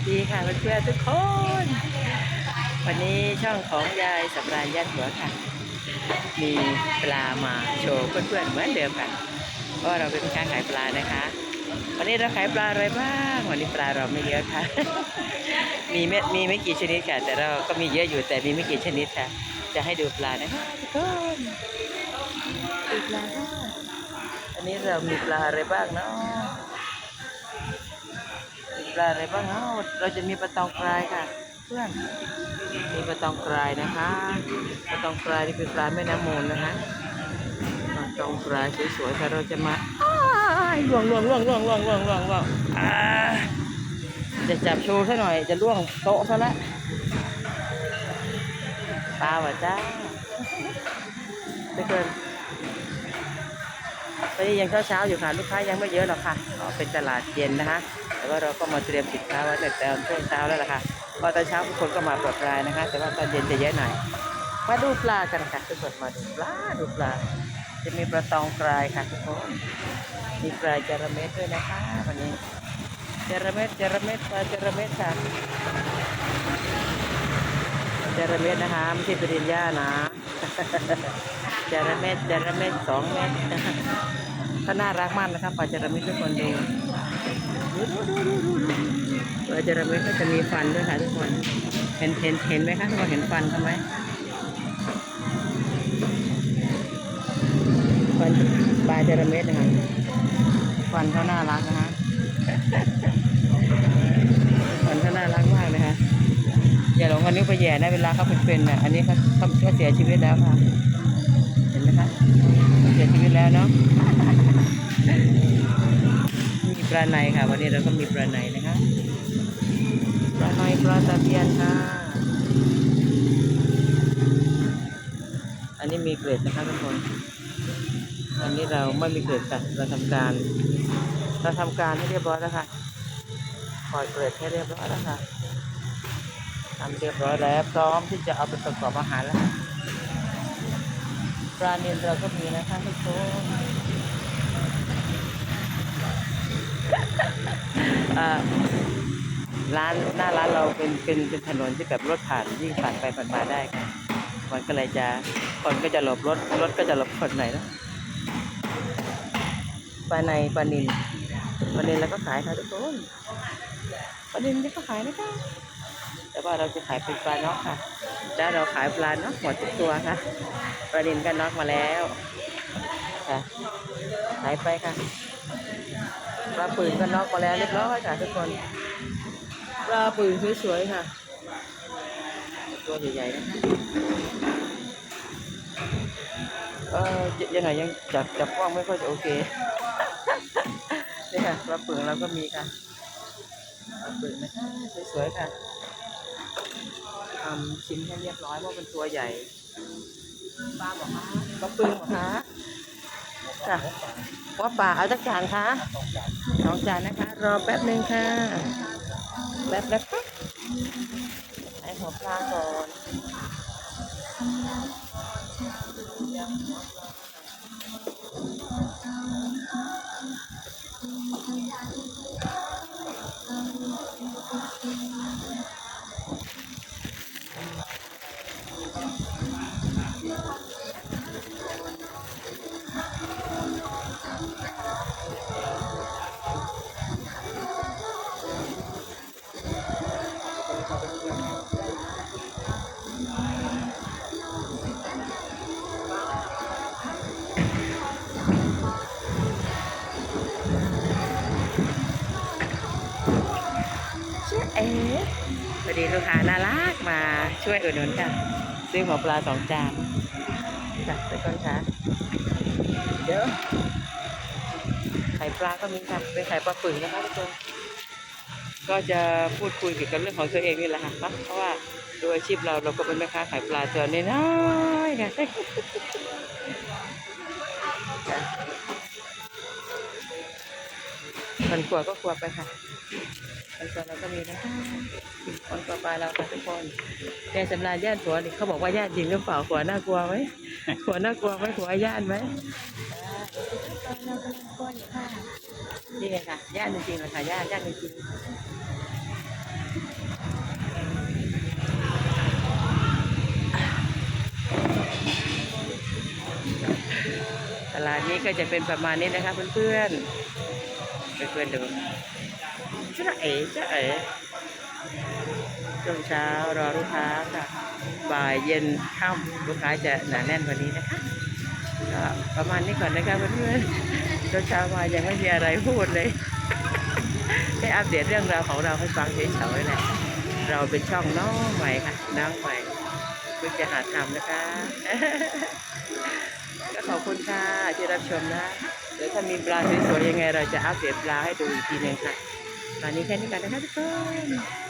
วัสดีค่ะเพื่อนๆทุกคน วันนี้ช่องของยายสำราญยันหัวค่ะ มีปลามาโชว์เพื่อนๆเหมือนเดิมค่ะเพราะเราเป็นการขายปลานะคะ วันนี้เราขายปลาอะไรบ้าง วันนี้ปลาเราไม่เยอะค่ะ มีไม่มีไม่กี่ชนิดค่ะ แต่เราก็มีเยอะอยู่แต่มีไม่กี่ชนิดค่ะ จะให้ดูปลานะคะทุกคนดูปลาค่ะอันนี้เรามีปลาอะไรบ้างเนาะ ปลาอะไรบ้างเนาเราจะมีปลาตองกรายค่ะ เพื่อนมีปลาตองกรายนะคะปลาตองกรายนี่คือปลาแม่น้ำมูลนะคะปลาตองกรายสวยๆค่ะเราจะมาอ้ายล่วงล่วงล่วงล่วงล่วงล่วงล่วงล่วงจะจับโชว์ซะหน่อย จะล่วงโต๊ะซะละปลาวะจ้าไม่เกินตอนนี้ยังเช้าๆอยู่ค่ะ ลูกค้ายังไม่เยอะหรอกค่ะเป็นตลาดเย็นนะคะ ว่าเราก็มาเตรียมสินค้าไว้แต่ตอนช่วงเช้าแล้วล่ะค่ะพอตอนเช้าทุกคนก็มาปลดปลายนะคะ แต่ว่าตอนเย็นจะเยอะหน่อย มาดูปลากันค่ะทุกคนมาดูปลาดูปลา จะมีปลาตองกรายค่ะทุกคนมีปลาจาระเม็ดด้วยนะคะวันนี้จาระเม็ดจาระเม็ดปลาจาระเม็ดค่ะจาระเม็ดนะคะไม่ใช่ปริญญานะจาระเม็ดจาระเม็ดสองเม็ด ก็น่ารักมากนะครับปลาจาระเม็ดทุกคนดูปลาจาระเม็ดก็จะมีฟันด้วยค่ะทุกคน เห็นเห็นเห็นไหมคะทุกคนเห็นฟันเขาไหมฟันปลาจาระเม็ดนะคะฟันเขาน่ารักนะคะฟันเขาน่ารักมากเลยค่ะอย่าหลงเอานิ้วไปแหย่นะเวลาเขาเป็นๆนะอันนี้เขาเขาเขาเสียชีวิตแล้วค่ะ เห็นไหมคะ สียชีวิตแล้วเนาะมีปลาในค่ะ วันนี้เราก็มีปลาในนะคะปลาในปลาตะเพียนค่ะ อันนี้มีเกล็ดนะคะทุกคน อันนี้เราไม่มีเกล็ดค่ะเราทำการ เราทำการให้เรียบร้อยแล้วค่ะปล่อยเกล็ดให้เรียบร้อยแล้วค่ะทำเรียบร้อยแล้วพร้อมที่จะเอาไปประกอบอาหารแล้วค่ะ ปลาเนียนเราก็มีนะคะทุกคนร้านหน้าร้านเราเป็นเป็นเป็นถนนที่แบบรถผ่านยิ่งผ่านไปผ่านมาได้ค่ะมันก็เลยจะคนก็จะหลบรถรถก็จะหลบคนไหนนะปลาในปลานินปลานินเราก็ขายค่ะทุกคนปลานินนี่ก็ขายนะคะ แต่ว่าเราจะขายเป็นปลาน็อกค่ะ แล้วเราขายปลาน็อกหมดทุกตัวค่ะปลานินก็น็อกมาแล้วค่ะขายไปค่ะปลาปืนก็น็อกมาแล้วเรียบร้อยค่ะทุกคนปลาปืนสวยๆค่ะ ตัวใหญ่ๆนะคะเออยังไงยังจับจับกล้องไม่ค่อยจะโอเคนี่ค่ะปลาปืนเราก็มีค่ะปลาปืนนะคะสวยๆค่ะ ทำชิ้นให้เรียบร้อยเพราะเป็นตัวใหญ่ปลาบอกคะปลาปืนบอกคะค่ะว่าป่าเอาจักจานคะสองจานนะคะ รอแป๊บหนึ่งค่ะ แป๊บนะครับให้หัวปลาก่อน เชื่อเอ๋พอดีลูกค้าน่ารักมาช่วยอุดหนุนค่ะ ซื้อหัวปลาสองจานจัดไปก่อนค่ะเดี๋ยวไข่ปลาก็มีค่ะเป็นไข่ปลาปึ่งนะคะทุกคน ก็จะพูดคุยเกี่ยวกับเรื่องของตัวเองนี่แหละค่ะเพราะว่าโดยอาชีพเราเราก็เป็นแม่ค้าขายปลาตัวน้อยๆค่ะคนกลัวก็กลัวไปค่ะคนกลัวเราก็มีนะคะคนกลัวปลาเราค่ะทุกคนแกสำราญญาติผัวนี่เขาบอกว่าญาติจริงหรือเปล่าผัวน่ากลัวไหมผัวน่ากลัวไหมผัวญาติไหมนี่ไงค่ะญาติจริงๆเลยค่ะญาติญาติจริง ดนี้ก็จะเป็นประมาณนี้นะคะเพื่อนๆเพื่อนๆดูจ้าเอ๋จ้าเอ๋ช่วงเช้ารอลูกค้าค่ะบ่ายเย็นค่ำลูกค้าจะหนาแน่นกว่านี้นะคะก็ประมาณนี้ก่อนนะคะเพื่อนๆช่วงเช้ามายังไม่มีอะไรพูดเลยแค่อัปเดตเรื่องราวของเราให้ฟังเฉยๆแหละเราเป็นช่องน้องใหม่ค่ะน้องใหม่เพิ่งจะหาทำนะคะ อบคุณค่ะที่รับชมนะ เดี๋ยวถ้ามีปลาสวยๆยังไงเราจะอัปเดตปลาให้ดูอีกทีหนึงค่ะตอนนี้แค่นี้กันนะคะทุกคน